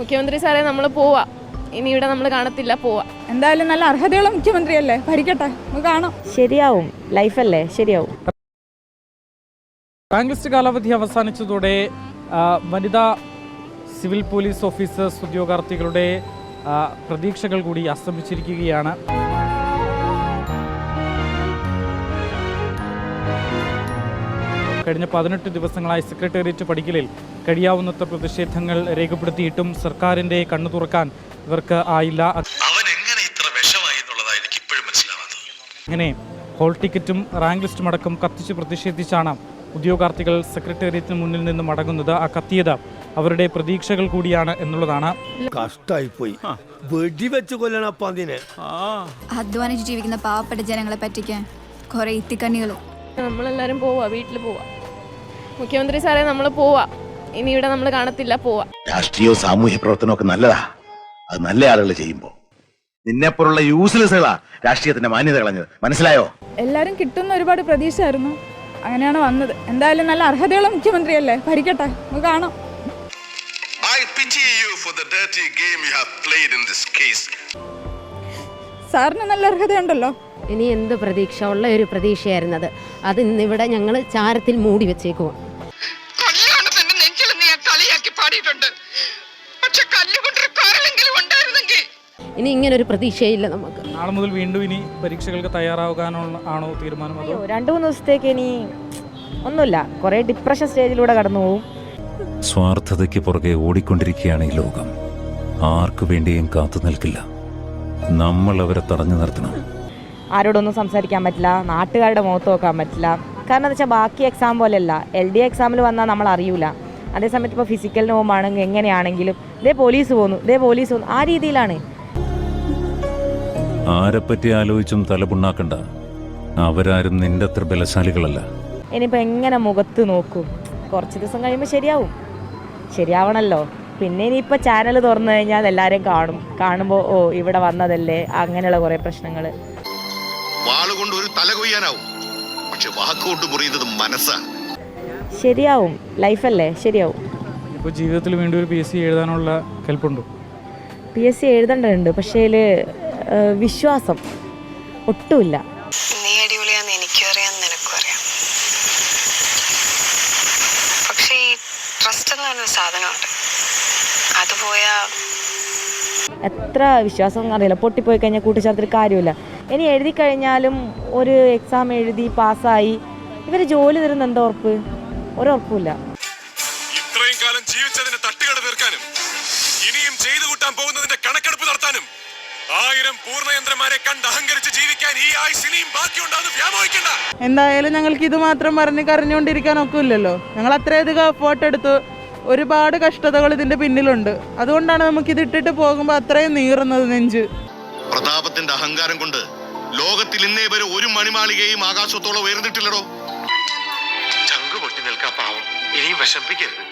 മുഖ്യമന്ത്രി സാറേ നമ്മൾ പോവാ. ഇനി ഇവിടെ നമ്മൾ കാണത്തില്ല പോവാ. എന്തായാലും നല്ല അർഹതയുള്ള മുഖ്യമന്ത്രി അല്ലേ ഭരിക്കട്ടെ നമുക്ക് കാണാം. ശരിയാവും. ലൈഫല്ലേ? ശരിയാവും. റാങ്ക് ലിസ്റ്റ് കാലാവധി അവസാനിച്ചതോടെ വനിതാ സിവിൽ പോലീസ് ഓഫീസേഴ്സ് ഉദ്യോഗാർത്ഥികളുടെ പ്രതീക്ഷകൾ കൂടി അസ്തമിച്ചിരിക്കുകയാണ്. കഴിഞ്ഞ പതിനെട്ട് ദിവസങ്ങളായി സെക്രട്ടേറിയറ്റ് പടിക്കലിൽ കഴിയാവുന്നത്ര പ്രതിഷേധങ്ങൾ രേഖപ്പെടുത്തിയിട്ടും സർക്കാരിന്റെ കണ്ണു തുറക്കാൻ ഇവർക്ക് ആയില്ല. അവൻ എങ്ങനെ ഇത്ര വിഷമായി എന്നുള്ളതാണ് എനിക്ക് ഇപ്പോഴും മനസ്സിലാവാത്തത്. അങ്ങനെ ഹോൾ ടിക്കറ്റും റാങ്ക് ലിസ്റ്റും അടക്കം കത്തിച്ച് പ്രതിഷേധിച്ചാണ് ഉദ്യോഗാർത്ഥികൾ സെക്രട്ടേറിയറ്റിന് മുന്നിൽ നിന്ന് മടങ്ങുന്നത്. ആ കത്തിയത് അവരുടെ പ്രതീക്ഷകൾ കൂടിയാണ് എന്നുള്ളതാണ്. കഷ്ടായിപ്പോയി. വെടിവെച്ച് കൊല്ലണപ്പ അതിനെ. അധ്വാനിച്ച് ജീവിക്കുന്ന പാവപ്പെട്ട ജനങ്ങളെ പറ്റിക്കാൻ കുറെ ഇത്തിക്കണ്ണികൾ നമ്മളെല്ലാരും പോവാ വീട്ടിൽ പോവാ. മുഖ്യമന്ത്രി സാറേ നമ്മൾ പോവാ. ഇനി ഇവിടെ നമ്മൾ കാണത്തില്ല പോവാ. രാഷ്ട്രീയവും സാമൂഹ്യ പ്രവർത്തനവും ഒക്കെ നല്ലതാ. അത് നല്ല ആളുകൾ ചെയ്യുമ്പോ. നിന്നെപ്പോലുള്ള യൂസ്ലെസ്സുകളാ രാഷ്ട്രീയത്തിന്റെ മാന്യത കളഞ്ഞത്. മനസ്സിലായോ? എല്ലാരും കിട്ടുന്ന ഒരുപാട് പ്രതീക്ഷയായിരുന്നു. അങ്ങനെയാണ് വന്നത്. എന്തായാലും നല്ല അർഹതയുള്ള മുഖ്യമന്ത്രി അല്ലേ ഭരിക്കട്ടെ. നമുക്ക് കാണാം. I pity you for the dirty game you have played in this case. സാറിന് നല്ല അർഹതയുണ്ടല്ലോ. ഇനി എന്ത് പ്രതീക്ഷ? ഉള്ള ഒരു പ്രതീക്ഷയായിരുന്നത്. അത് ഇന്നിവിടെ ഞങ്ങൾ ചാരത്തിൽ മൂടി വെച്ചേക്കുവാ. ഇനി ഇങ്ങനെ ഒരു പ്രതീക്ഷയില്ല നമുക്ക്. നാളെ മുതൽ വീണ്ടും ഇനി പരീക്ഷകൾക്ക് തയ്യാറാകാനുള്ള ആണോ തീരുമാനം അതോ? രണ്ടു മൂന്ന് ദിവസത്തേക്ക് ഇനി ഒന്നുമില്ല. കുറേ ഡിപ്രഷൻ സ്റ്റേജിലൂടെ കടന്നു പോകും സ്വാർത്ഥതയ്ക്ക് പുറകെ ഓടിക്കൊണ്ടിരിക്കുകയാണ് ഈ ലോകം. ആർക്കു വേണ്ടിയും കാത്തു നിൽക്കില്ല. നമ്മൾ അവരെ തടഞ്ഞു നിർത്തണം. ആരോടൊന്നും സംസാരിക്കാൻ പറ്റില്ല. നാട്ടുകാരുടെ മുഖത്ത് നോക്കാൻ പറ്റില്ല. കാരണം എന്താ വെച്ചാൽ ബാക്കി എക്സാം പോലെയല്ല. എൽ ഡി എക്സാമിൽ വന്നാൽ നമ്മൾ അറിയൂല. അതേസമയത്ത് ഇപ്പോൾ ഫിസിക്കലിന് പോകുമ്പോഴാണെങ്കിൽ എങ്ങനെയാണെങ്കിലും ഇതേ പോലീസ് പോകുന്നു ഇതേ പോലീസ് പോകുന്നു. ആ രീതിയിലാണ്. ആരെപ്പറ്റി ആലോചിച്ചും തലപുണ്ണാക്കണ്ട. അവരാരും നിന്റെ അത്ര ബലശാലികളല്ല. ഇനിയിപ്പോ എങ്ങനെ മുഖത്ത് നോക്കും? കുറച്ച് ദിവസം കഴിയുമ്പോൾ ശരിയാവും. ശരിയാവണല്ലോ. പിന്നെ ഇനിയിപ്പോൾ ചാനൽ തുറന്നു കഴിഞ്ഞാൽ എല്ലാവരും കാണും. കാണുമ്പോൾ ഓ ഇവിടെ വന്നതല്ലേ? അങ്ങനെയുള്ള കുറേ പ്രശ്നങ്ങൾ വാളുകൊണ്ട് ഒരു തല കൊയ്യാനാവും. പക്ഷെ വാക്കുകൊണ്ട് മുറിയുന്നത് മനസ്സാണ് ശരിയാവും. ലൈഫല്ലേ? ശരിയാവും. ഇപ്പോൾ ജീവിതത്തിൽ വീണ്ടും ഒരു പി എസ് സി എഴുതാനുള്ള കൽപ്പുണ്ടോ? പി എസ് സി എഴുതേണ്ടതുണ്ട്. പക്ഷേ വിശ്വാസം. ഒട്ടുമില്ല. നീ അടിപൊളിയാന്ന് എനിക്കും അറിയാം നിനക്കും അറിയാം. പക്ഷേ ഈ ട്രസ്റ്റ് എന്ന് പറഞ്ഞ സാധനമുണ്ട്. അത് പോയാ എത്ര വിശ്വാസം അറിയില്ല. പൊട്ടിപ്പോയി കഴിഞ്ഞാൽ കൂട്ടിച്ചേർത്തിട്ട് കാര്യമില്ല. ഇനി എഴുതി കഴിഞ്ഞാലും ഒരു എക്സാം എഴുതി പാസ്സായി ഇവർ ജോലി തരുന്ന എന്താ ഉറപ്പ്? ഒരുറപ്പില്ല ഇത്രയും കാലം ജീവിച്ചതിന്റെ തട്ടുകട തീർക്കാനും ഇനിയും ചെയ്തു കൂട്ടാൻ പോകുന്നതിന്റെ കണക്കെടുപ്പ് ആയിരം പൂർണയന്ത്രന്മാരെ കണ്ട് അഹങ്കരിച്ച് ജീവിക്കാൻ ഈ ആയുസ് ഇനിയും ബാക്കിയുണ്ടാകുന്ന വ്യാമോഹിക്കണ്ട. എന്തായാലും ഞങ്ങൾക്ക് ഇത് മാത്രം പറഞ്ഞ് കരഞ്ഞുകൊണ്ടിരിക്കാൻ ഒക്കില്ലല്ലോ. ഞങ്ങൾ അത്രയധികം എഫേർട്ട് എടുത്തു ഒരുപാട് കഷ്ടതകൾ ഇതിന്റെ പിന്നിലുണ്ട്. അതുകൊണ്ടാണ് നമുക്ക് ഇത് ഇട്ടിട്ട് പോകുമ്പോൾ അത്രയും നീറുന്നത് നെഞ്ച്. പ്രതാപത്തിന്റെ അഹങ്കാരം കൊണ്ട് ലോകത്തിൽ ഇന്നേ വരെ ഒരു മണിമാളികയും ആകാശത്തോളം ഉയർന്നിട്ടില്ലടോ. ചങ്കു പൊട്ടി നിൽക്കാ പാവം. ഇനിയും വിഷമിപ്പിക്കരുത്.